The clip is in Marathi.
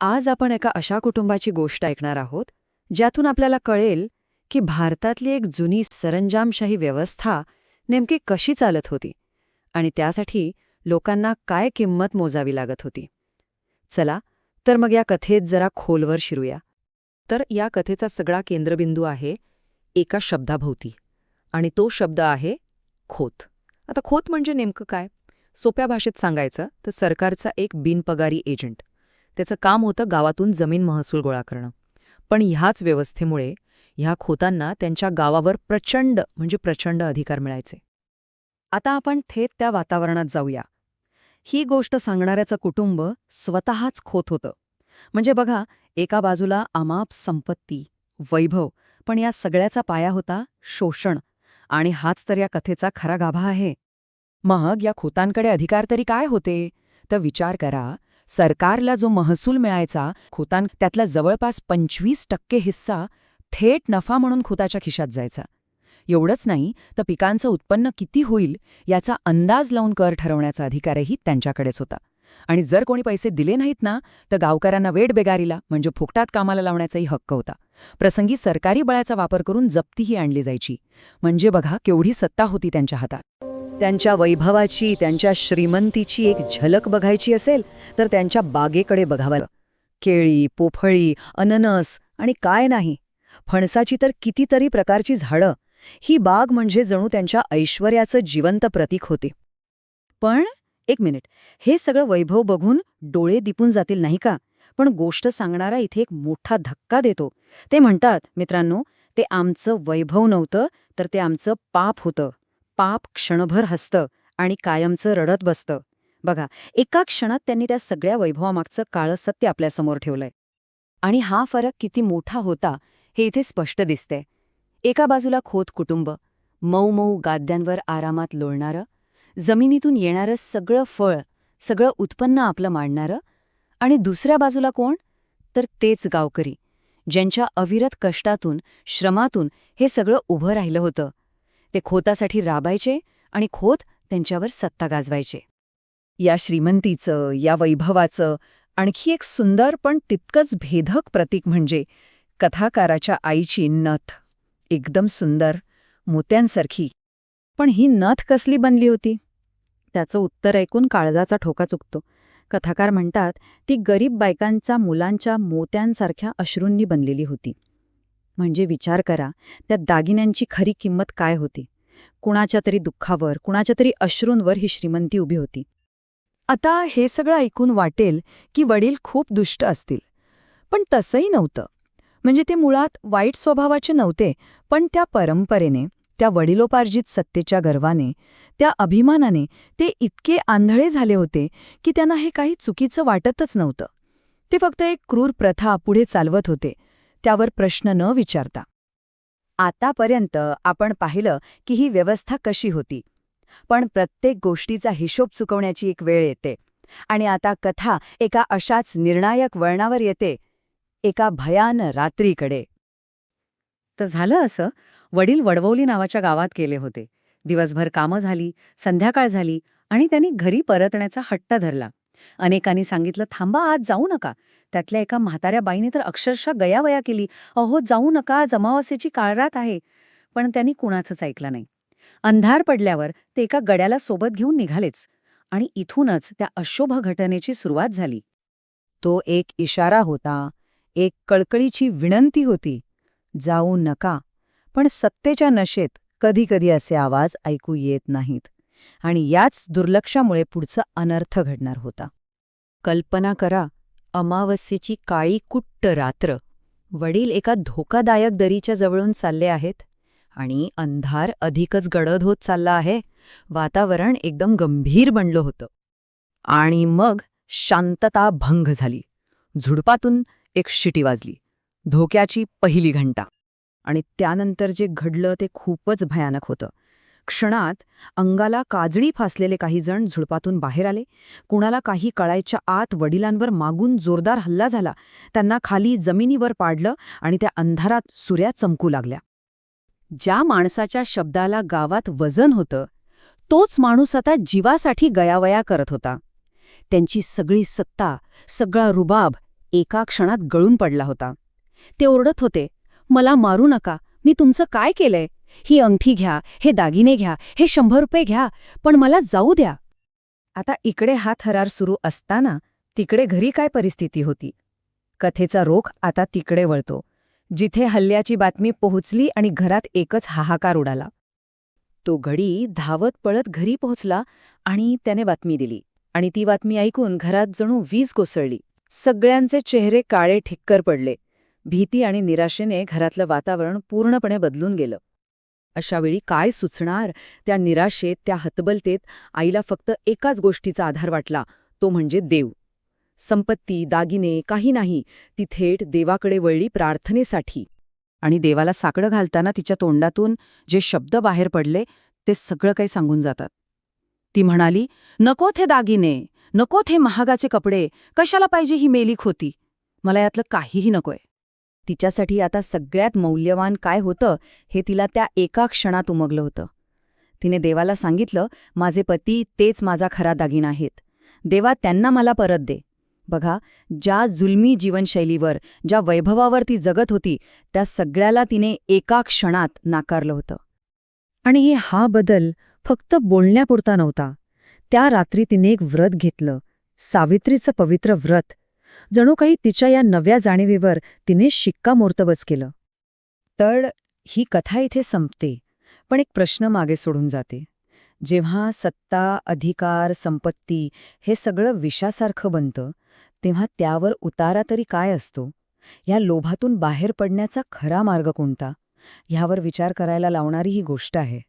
आज आपण एका अशा कुटुंबाची गोष्ट ऐकणार आहोत ज्यातून आपल्याला कळेल की भारतातली एक जुनी सरंजामशाही व्यवस्था नेमकी कशी चालत होती आणि त्यासाठी लोकांना काय किंमत मोजावी लागत होती. चला तर मग या कथेत जरा खोलवर शिरूया. तर या कथेचा सगळा केंद्रबिंदू आहे एका शब्दाभोवती आणि तो शब्द आहे खोत. आता खोत म्हणजे नेमकं काय? सोप्या भाषेत सांगायचं तर सरकारचा एक बिनपगारी एजंट. त्याचं काम होतं गावातून जमीन महसूल गोळा करणं. पण ह्याच व्यवस्थेमुळे ह्या खोतांना त्यांच्या गावावर प्रचंड म्हणजे प्रचंड अधिकार मिळायचे. आता आपण थेट त्या वातावरणात जाऊया. ही गोष्ट सांगणाऱ्याचं कुटुंब स्वतःच खोत होतं. म्हणजे बघा एका बाजूला अमाप संपत्ती वैभव पण या सगळ्याचा पाया होता शोषण. आणि हाच तर या कथेचा खरा गाभा आहे. मग या खोतांकडे अधिकार तरी काय होते? तर विचार करा सरकारला जो महसूल मिळायचा खुतान त्यातला जवळपास पंचवीस टक्के हिस्सा थेट नफा म्हणून खोताच्या खिशात जायचा. एवढंच नाही तर पिकांचं उत्पन्न किती होईल याचा अंदाज लावून कर ठरवण्याचा अधिकारही त्यांच्याकडेच होता. आणि जर कोणी पैसे दिले नाहीत ना तर गावकऱ्यांना वेट बेगारीला म्हणजे फुकटात कामाला लावण्याचाही हक्क होता. प्रसंगी सरकारी बळाचा वापर करून जप्तीही आणली जायची. म्हणजे बघा केवढी सत्ता होती त्यांच्या हातात. त्यांच्या वैभवाची त्यांच्या श्रीमंतीची एक झलक बघायची असेल तर त्यांच्या बागेकडे बघावं. केळी पोफळी अननस आणि काय नाही. फणसाची तर कितीतरी प्रकारची झाडं. ही बाग म्हणजे जणू त्यांच्या ऐश्वर्याचं जिवंत प्रतीक होते. पण एक मिनिट. हे सगळं वैभव बघून डोळे दिपून जातील नाही का? पण गोष्ट सांगणारा इथे एक मोठा धक्का देतो. ते म्हणतात मित्रांनो ते आमचं वैभव नव्हतं तर ते आमचं पाप होतं. पाप क्षणभर हसतं आणि कायमचं रडत बसतं. बघा एका क्षणात त्यांनी त्या सगळ्या वैभवामागचं काळं सत्य आपल्यासमोर ठेवलंय. आणि हा फरक किती मोठा होता हे इथे स्पष्ट दिसतंय. एका बाजूला खोत कुटुंब मऊ मऊ गाद्यांवर आरामात लोळणारं जमिनीतून येणारं सगळं फळ सगळं उत्पन्न आपलं मांडणारं आणि दुसऱ्या बाजूला कोण? तर तेच गावकरी ज्यांच्या अविरत कष्टातून श्रमातून हे सगळं उभं राहिलं होतं. ते खोतासाठी राबायचे आणि खोत त्यांच्यावर सत्ता गाजवायचे. या श्रीमंतीचं या वैभवाचं आणखी एक सुंदर पण तितकंच भेदक प्रतीक म्हणजे कथाकाराच्या आईची नथ. एकदम सुंदर मोत्यांसारखी. पण ही नथ कसली बनली होती? त्याचं उत्तर ऐकून काळजाचा ठोका चुकतो. कथाकार म्हणतात ती गरीब बायकांचा मुलांच्या मोत्यांसारख्या अश्रूंनी बनलेली होती. म्हणजे विचार करा त्या दागिन्यांची खरी किंमत काय होती? कुणाच्या तरी दुःखावर कुणाच्या तरी अश्रूंवर ही श्रीमंती उभी होती. आता हे सगळं ऐकून वाटेल की वडील खूप दुष्ट असतील. पण तसंही नव्हतं. म्हणजे ते मुळात वाईट स्वभावाचे नव्हते पण त्या परंपरेने त्या वडिलोपार्जित सत्तेच्या गर्वाने त्या अभिमानाने ते इतके आंधळे झाले होते की त्यांना हे काही चुकीचं वाटतच नव्हतं. ते फक्त एक क्रूर प्रथा पुढे चालवत होते. त्यावर प्रश्न न विचारता. आतापर्यंत आपण पाहिलं की ही व्यवस्था कशी होती. पण प्रत्येक गोष्टीचा हिशोब चुकवण्याची एक वेळ येते. आणि आता कथा एका अशाच निर्णायक वळणावर येते. एका भयान रात्रीकडे. तर झालं असं. वडील वडवौली नावाच्या गावात गेले होते. दिवसभर कामं झाली संध्याकाळ झाली आणि त्यांनी घरी परतण्याचा हट्ट धरला. अनेकांनी सांगितलं थांबा आज जाऊ नका. त्यातल्या एका म्हाताऱ्या बाईने तर अक्षरशः गयावया केली. अहो जाऊ नका जमावासेची काळरात आहे. पण त्यांनी कुणाचंच ऐकलं नाही. अंधार पडल्यावर ते एका गड्याला सोबत घेऊन निघालेच आणि इथूनच त्या अशोभ घटनेची सुरुवात झाली. तो एक इशारा होता एक कळकळीची विनंती होती जाऊ नका. पण सत्तेच्या नशेत कधीकधी असे आवाज ऐकू येत नाहीत. आणि याच दुर्लक्षामुळे पुढचं अनर्थ घडणार होता. कल्पना करा अमावस्येची काळी कुट्ट रात्र. वडील एका धोकादायक दरीच्या जवळून चालले आहेत आणि अंधार अधिकच गडद होत चालला आहे. वातावरण एकदम गंभीर बनलं होतं. आणि मग शांतता भंग झाली. झुडपातून एक शिटी वाजली. धोक्याची पहिली घंटा. आणि त्यानंतर जे घडलं ते खूपच भयानक होतं. क्षणात अंगाला काजळी फासलेले काही जण झुडपातून बाहेर आले. कुणाला काही कळायच्या आत वडिलांवर मागून जोरदार हल्ला झाला. त्यांना खाली जमिनीवर पाडलं आणि त्या अंधारात सुऱ्या चमकू लागल्या. ज्या माणसाच्या शब्दाला गावात वजन होतं तोच माणूस आता जीवासाठी गयावया करत होता. त्यांची सगळी सत्ता सगळा रुबाब एका क्षणात गळून पडला होता. ते ओरडत होते मला मारू नका मी तुमचं काय केलंय? ही अंगठी घ्या हे दागिने घ्या हे शंभर रुपये घ्या पण मला जाऊ द्या. आता इकडे हा थरार सुरू असताना तिकडे घरी काय परिस्थिती होती? कथेचा रोख आता तिकडे वळतो. जिथे हल्ल्याची बातमी पोहोचली आणि घरात एकच हाहाकार उडाला. तो घडी धावत पळत घरी पोहोचला आणि त्याने बातमी दिली. आणि ती बातमी ऐकून घरात जणू वीज कोसळली. सगळ्यांचे चेहरे काळे ठिक्कर पडले. भीती आणि निराशेने घरातलं वातावरण पूर्णपणे बदलून गेलं. अशावेळी काय सुचणार? त्या निराशेत त्या हतबलतेत आईला फक्त एकाच गोष्टीचा आधार वाटला तो म्हणजे देव. संपत्ती दागिने काही नाही ती थेट देवाकडे वळली प्रार्थनेसाठी. आणि देवाला साकडं घालताना तिच्या तोंडातून जे शब्द बाहेर पडले ते सगळं काही सांगून जातात. ती म्हणाली नको थे दागिने नको थे महागाचे कपडे कशाला पाहिजे ही मेलीक होती मला यातलं काहीही नकोय. तिच्यासाठी आता सगळ्यात मौल्यवान काय होतं हे तिला त्या एका क्षणात उमगलं होतं. तिने देवाला सांगितलं माझे पती तेच माझा खरा दागिना आहेत. देवा त्यांना मला परत दे. बघा ज्या जुलमी जीवनशैलीवर ज्या वैभवावर ती जगत होती त्या सगळ्याला तिने एका क्षणात नाकारलं होतं. आणि हा बदल फक्त बोलण्यापुरता नव्हता. त्या रात्री तिने एक व्रत घेतलं सावित्रीचं पवित्र व्रत जणू काही तिच्या या नव्या जाणीवीवर तिने शिक्कामोर्तबच केलं. तर ही कथा इथे संपते पण एक प्रश्न मागे सोडून जाते. जेव्हा सत्ता अधिकार संपत्ती हे सगळं विषासारखं बनतं तेव्हा त्यावर उतारा तरी काय असतो? या लोभातून बाहेर पडण्याचा खरा मार्ग कोणता? ह्यावर विचार करायला लावणारी ही गोष्ट आहे.